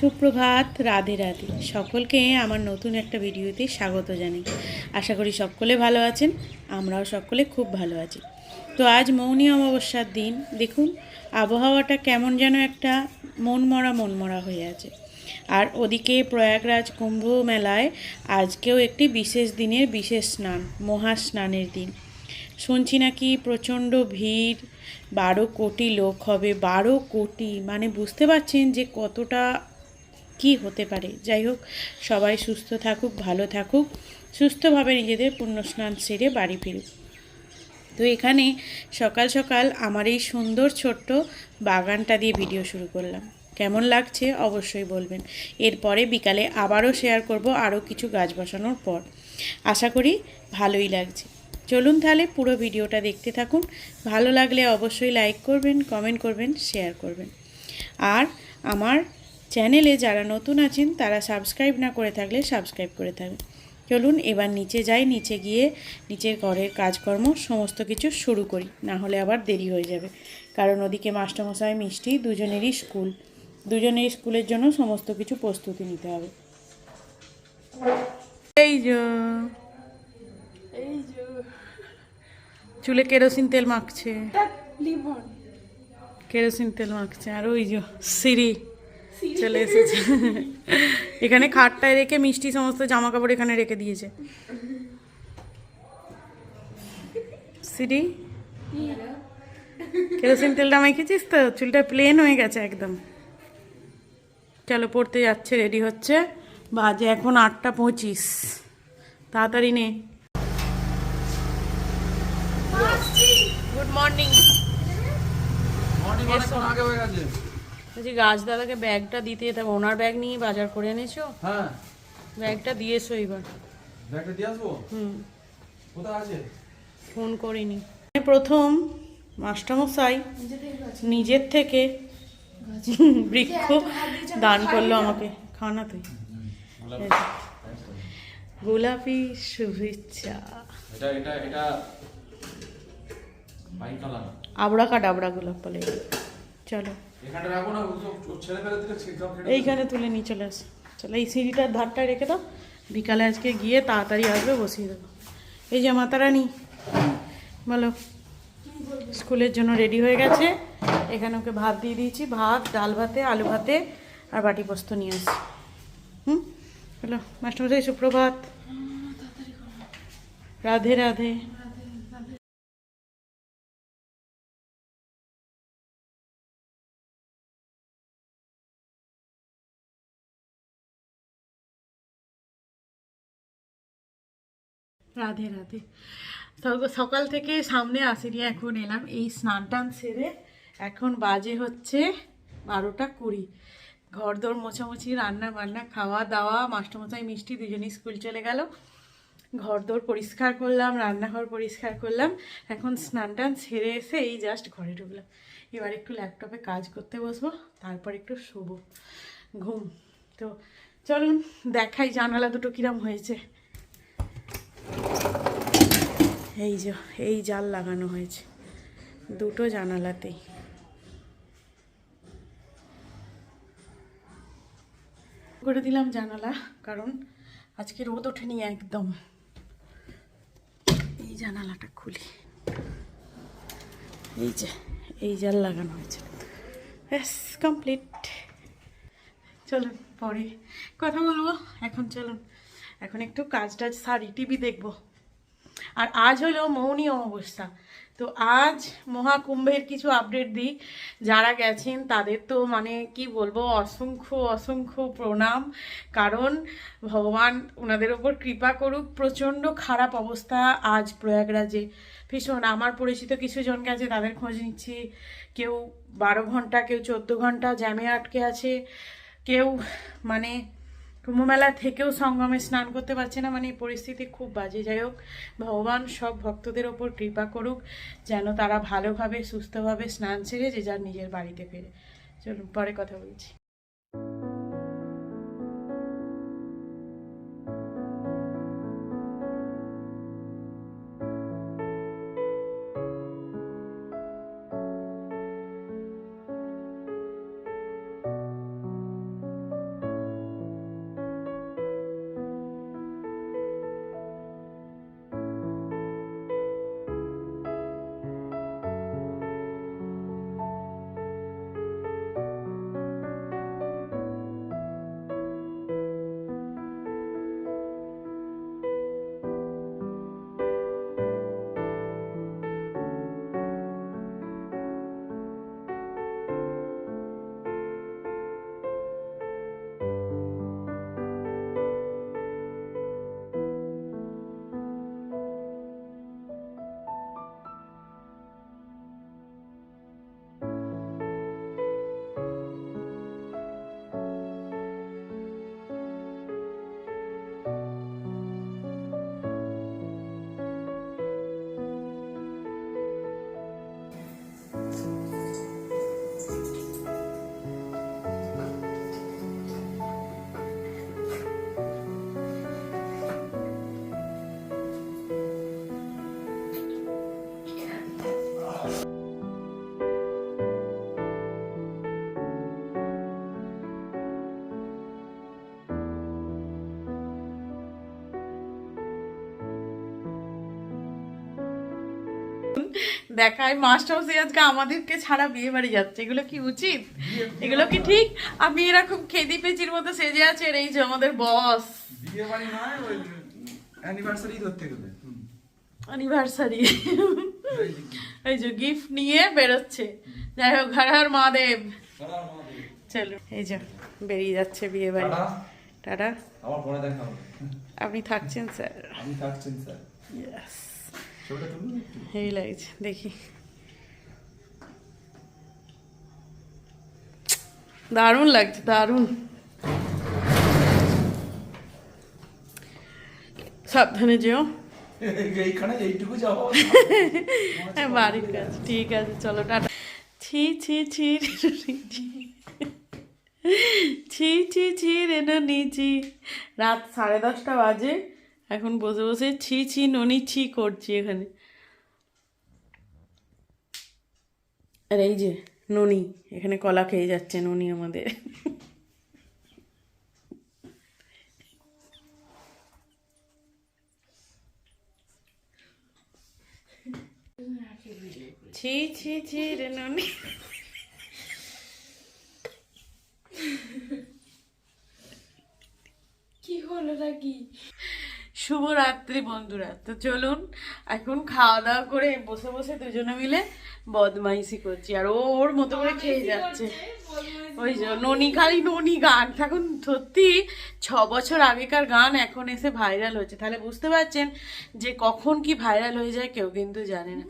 সুপ্রভাত, রাধে রাধে। সকলকে আমার নতুন একটা ভিডিওতে স্বাগত জানাই। আশা করি সকলে ভালো আছেন, আমরাও সকলে খুব ভালো আছি। তো আজ মৌনী অমাবস্যার দিন। দেখুন, আবহাওয়াটা কেমন যেন একটা মনমরা মনমরা হয়ে আছে। আর ওদিকে প্রয়াগরাজ কুম্ভ মেলায় আজকেও একটি বিশেষ দিনের বিশেষ স্নান, মহা স্নানের দিন। শুনছি নাকি প্রচণ্ড ভিড়, বারো কোটি লোক হবে, বারো কোটি মানে বুঝতে পারছেন যে কতটা কি হতে পারে? যাই হোক, সবাই সুস্থ থাকুক, ভালো থাকুক, সুস্থভাবে নিজেদের পুণ্যস্নান সেরে বাড়ি ফিরুক। তো এখানে সকাল সকাল আমার এই সুন্দর ছোট্ট বাগানটা দিয়ে ভিডিও শুরু করলাম। কেমন লাগছে অবশ্যই বলবেন। এরপরে বিকালে আবারও শেয়ার করব আরও কিছু গাছ বসানোর পর। আশা করি ভালোই লাগছে। চলুন তাহলে পুরো ভিডিওটা দেখতে থাকুন। ভালো লাগলে অবশ্যই লাইক করবেন কমেন্ট করবেন শেয়ার করবেন। আর আমার চ্যানেলে যারা নতুন আছেন তারা সাবস্ক্রাইব না করে থাকলে সাবস্ক্রাইব করে থাকবেন চলুন এবার নিচে যাই নিচে গিয়ে নিচের ঘরের কাজকর্ম সমস্ত কিছু শুরু করি। না হলে আবার দেরি হয়ে যাবে। কারণ ওদিকে মাস্টারমশাই মিষ্টি দুজনেরই স্কুল। দুজনের স্কুলের জন্য সমস্ত কিছু প্রস্তুতি নিতে হবে। এই এই চুলে কেরোসিন তেল মাখছে। কেরোসিন তেল মাখছে। আর ওই যে সিঁড়ি। চলে এসেছে। এখানে খাটটায় রেখে মিষ্টি সমস্ত জামা কাপড় এখানে রেখে দিয়েছে। সিঁড়ি? কেরোসিন তেলটা মেখেছিস তো? চুলটা প্লেন হয়ে গেছে একদম। চলো পড়তে যাচ্ছে রেডি হচ্ছে। বাজে এখন আটটা পঁচিশ। তাড়াতাড়ি নে। গুড মর্নিং মর্নিং অনেকক্ষণ আগে হয়ে গেছে। বলছি গাছ দাদাকে ব্যাগটা দিতে যেতাম ওনার ব্যাগ নিয়ে বাজার করে এনেছো? হ্যাঁ। ব্যাগটা দিয়েছ এবার। ব্যাগটা দিয়ে আসব? হুম। কোথায় আছে? ফোন করিনি। প্রথম মাস্টারমশাই নিজের থেকে বৃক্ষ দান করল আমাকে। খানা তুই। গোলাপি শুভেচ্ছা। এটা এটা এটা আবড়া কাট আবড়া গোলাপ বলে। চলো। এইখানে তুলে নিয়ে চলে আসো। চলো এই সিঁড়িটার ধারটা রেখে দাও। বিকালে আজকে গিয়ে তাড়াতাড়ি আসবে বসিয়ে দেবো। এই যে মাতারানি বলো স্কুলের জন্য রেডি হয়ে গেছে। এখানে ওকে ভাত দিয়ে দিয়েছি ভাত ডাল ভাতে আলু ভাতে আর বাটি পোস্ত নিয়ে আসি হুম? হ্যালো মাস্টারমশাই সুপ্রভাত। রাধে রাধে। রাধে রাধে। সক- সকাল থেকে সামনে আসিনি, এখন এলাম। এই স্নান টান সেরে এখন বাজে হচ্ছে বারোটা কুড়ি। ঘর দর মোছামুছি, রান্না বান্না, খাওয়া দাওয়া, মাস্টারমশাই মিষ্টি দুজনেই স্কুল চলে গেল। ঘর দর পরিষ্কার করলাম, রান্নাঘর পরিষ্কার করলাম। এখন স্নান টান সেরে এসে এই জাস্ট ঘরে ঢুকলাম। এবার একটু ল্যাপটপে কাজ করতে বসবো, তারপর একটু শোবো। ঘুম। তো চলুন, দেখাই জানালা দুটো কিরম হয়েছে। এই যে, এই জাল লাগানো হয়েছে। দুটো জানালাতেই। করে দিলাম জানালা, কারণ আজকে রোদ ওঠেনি একদম। এই জানালাটা খুলি। এই যে, এই জাল লাগানো হয়েছে। ব্যাস কমপ্লিট চলুন, পরে কথা বলব। এখন চলুন। এখন একটু কাজ টাজ সারি টিভি দেখব। আর আজ হলো মৌনী অমাবস্যা। তো আজ মহাকুম্ভের কিছু আপডেট দিই। যারা গেছেন তাদের তো মানে কি বলব, অসংখ্য অসংখ্য প্রণাম। কারণ ভগবান ওনাদের ওপর কৃপা করুক, প্রচণ্ড খারাপ অবস্থা আজ প্রয়াগরাজে। ভীষণ, আমার পরিচিত কিছু জন গেছে, তাদের খোঁজ নিচ্ছি। কেউ বারো ঘণ্টা, কেউ চোদ্দ ঘণ্টা জ্যামে আটকে আছে। কেউ মানে কুম্ভমেলা থেকেও সঙ্গমে স্নান করতে পারছে না মানে এই পরিস্থিতি খুব বাজে। যাই হোক, ভগবান সব ভক্তদের ওপর কৃপা করুক, যেন তারা ভালোভাবে, সুস্থভাবে স্নান সেরে যে যার নিজের বাড়িতে ফেরে। চলুন, পরে কথা বলছি। দেখায় মাস্টার আজকে আমাদেরকে ছাড়া বিয়ে বাড়ি যাচ্ছে। এগুলো কি উচিত? এগুলো কি ঠিক? আমি এরকম খেদি পেচির মতো সেজে আছে আর এই যে আমাদের বস বিয়ে বাড়ি নয় ওই অ্যানিভার্সারি ধরতে গেলে। অ্যানিভার্সারি এই যে গিফট নিয়ে বেরোচ্ছে। যাই হোক হর হর মহাদেব। চলো এই যে বেরিয়ে যাচ্ছে বিয়ে বাড়ি। টাটা। আমার পরে দেখা হবে। আপনি থাকছেন স্যার। আমি থাকছেন স্যার। ইয়েস এই লাগছে দেখি। দারুণ লাগছে দারুণ। সাবধানে যেও। হ্যাঁ বাড়ির কাছে। ঠিক আছে চলো টাটা। ছি ছি ছি ছি ছি ছি রে নিচি রাত সাড়ে দশটা বাজে। এখন বসে বসে ছি ছি ননি ছি করছি এখানে। আর এই যে ননি, এখানে কলা খেয়ে যাচ্ছে ননি আমাদের। ছি ছি ছি রে ননি। কি হলো নাকি? শুভরাত্রি বন্ধুরা। তো চলুন এখন খাওয়া দাওয়া করে বসে বসে দুজনে মিলে বদমাইশি করছি। আর ওর মতো করে খেয়ে যাচ্ছে। ওই যে ননি খালি ননি গান। এখন সত্যি ছ বছর আগেকার গান এখন এসে ভাইরাল হচ্ছে। তাহলে বুঝতে পারছেন যে কখন কি ভাইরাল হয়ে যায় কেউ কিন্তু জানে না।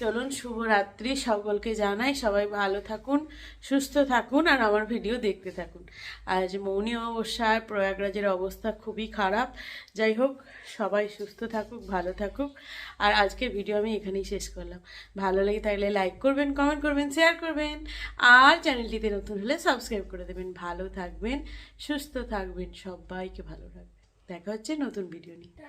চলুন শুভরাত্রি সকলকে জানাই, সবাই ভালো থাকুন, সুস্থ থাকুন আর আমার ভিডিও দেখতে থাকুন। আজ মৌনী অমাবস্যায় প্রয়াগরাজের অবস্থা খুবই খারাপ। যাই হোক, সবাই সুস্থ থাকুক, ভালো থাকুক। আর আজকের ভিডিও আমি এখানেই শেষ করলাম। ভালো লাগে তাহলে লাইক করবেন কমেন্ট করবেন শেয়ার করবেন। আর চ্যানেলটিতে নতুন হলে সাবস্ক্রাইব করে দেবেন। ভালো থাকবেন, সুস্থ থাকবেন, সবাইকে ভালো রাখবেন। দেখা হচ্ছে নতুন ভিডিও নিয়ে।